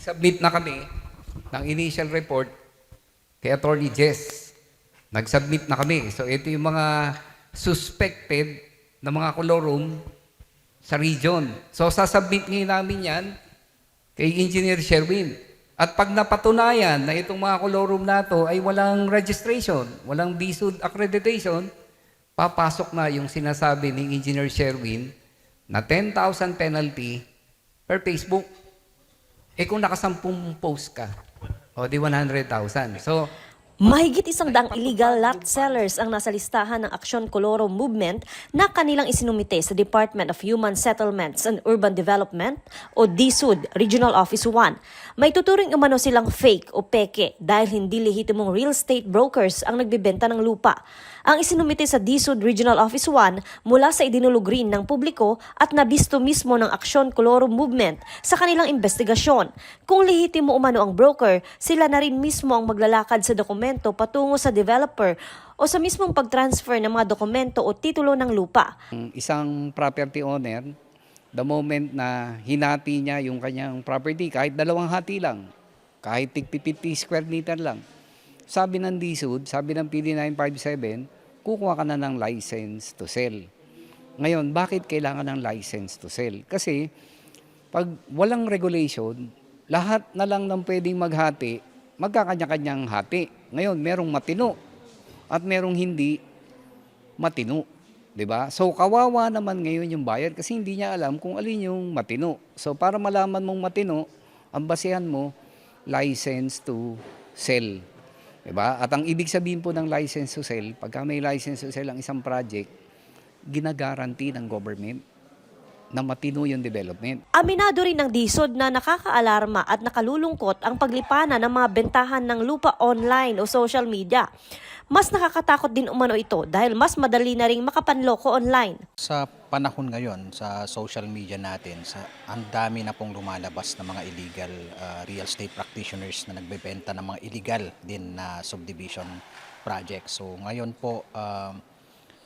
Submit na kami ng initial report kay Attorney Jess. Nag-submit na kami. So ito yung mga suspected na mga kolorum sa region. So sasubmit ngayon namin yan kay Engineer Sherwin. At pag napatunayan na itong mga kolorum na to ay walang registration, walang DSUD accreditation, papasok na yung sinasabi ni Engineer Sherwin na 10,000 penalty per Facebook. Eh kung nakasampung post ka, o di 100,000. So, Mahigit isang daang illegal lot sellers ang nasa listahan ng Aksyon Koloro Movement na kanilang isinumite sa Department of Human Settlements and Urban Development o DSUD Regional Office 1. May tuturing umano silang fake o peke dahil hindi lehitimong real estate brokers ang nagbebenta ng lupa. Ang isinumite sa DSUD Regional Office 1 mula sa idinulog rin ng publiko at nabisto mismo ng Aksyon Koloro Movement sa kanilang investigasyon. Kung lehitimo umano ang broker, sila na rin mismo ang maglalakad sa dokumento patungo sa developer o sa mismong pag-transfer ng mga dokumento o titulo ng lupa. ang isang property owner, the moment na hinati niya yung kanyang property, kahit dalawang hati lang, kahit tig 50 square meter lang, sabi ng DSUD, sabi ng PD 957, kukuha ka na ng license to sell. Ngayon, bakit kailangan ng license to sell? Kasi pag walang regulation, lahat na lang ng pwedeng maghati, magkakanya-kanyang hati. Ngayon, merong matino at merong hindi matino. 'Di ba? So kawawa naman ngayon yung buyer kasi hindi niya alam kung alin yung matino. So para malaman mong matino, ang basehan mo license to sell. 'Di ba? At ang ibig sabihin po ng license to sell, pagka may license to sell ang isang project, ginagaranti ng government na matino yung development. Aminado rin ng DSUD na nakakaalarma at nakalulungkot ang paglipanan ng mga bentahan ng lupa online o social media. Mas nakakatakot din umano ito dahil mas madali na ring makapanloko online. Sa panahon ngayon, sa social media natin, sa ang dami na pong lumalabas na mga illegal uh, real estate practitioners na nagbebenta ng mga illegal din na subdivision projects. So ngayon po um,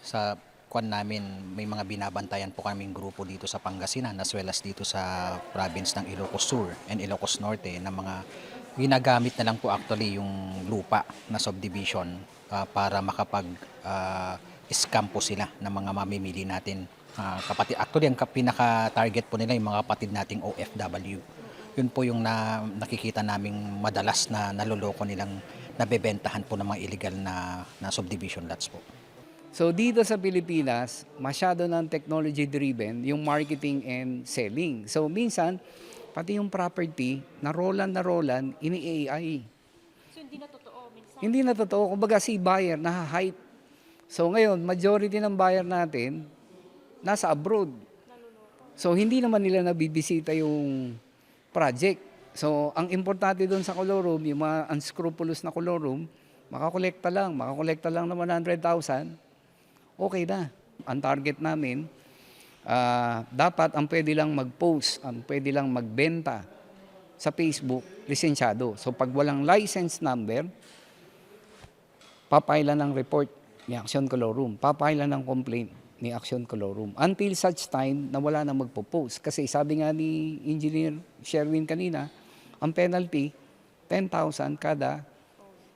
sa kwan namin may mga binabantayan po kaming grupo dito sa Pangasinan as well as dito sa province ng Ilocos Sur and Ilocos Norte na mga ginagamit na lang po actually yung lupa na subdivision ah, para makapag ah, scam po sila ng mga mamimili natin. Ah, kapatid, actually, ang ka- pinaka-target po nila yung mga kapatid nating OFW. Yun po yung na, nakikita naming madalas na naloloko nilang nabebentahan po ng mga illegal na, na subdivision lots po. So dito sa Pilipinas, masyado ng technology driven yung marketing and selling. So minsan, pati yung property, na rolan na rolan, ini-AI. So hindi na totoo minsan? Hindi na totoo. Kumbaga si buyer, naha-hype. So ngayon, majority ng buyer natin, nasa abroad. So hindi naman nila nabibisita yung project. So ang importante doon sa colorum, yung mga unscrupulous na colorum, makakolekta lang, makakolekta lang ng 100,000, okay na. Ang target namin, ah, dapat ang pwede lang mag-post, ang pwede lang magbenta sa Facebook, lisensyado. So pag walang license number, papailan ng report ni Action Colorum, papailan ng complaint ni Action Colorum until such time na wala na magpo-post. Kasi sabi nga ni Engineer Sherwin kanina, ang penalty, 10,000 kada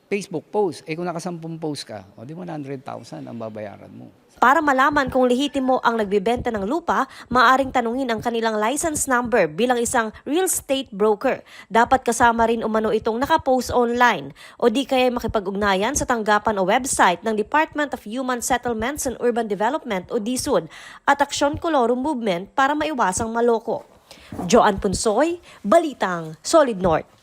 Facebook post. Eh kung nakasampung post ka, o di 100,000 ang babayaran mo. Para malaman kung lehitimo ang nagbebenta ng lupa, maaring tanungin ang kanilang license number bilang isang real estate broker. Dapat kasama rin umano itong nakapost online o di kaya makipag-ugnayan sa tanggapan o website ng Department of Human Settlements and Urban Development o DSUD at Aksyon Colorum Movement para maiwasang maloko. Joan Punsoy, Balitang, Solid North.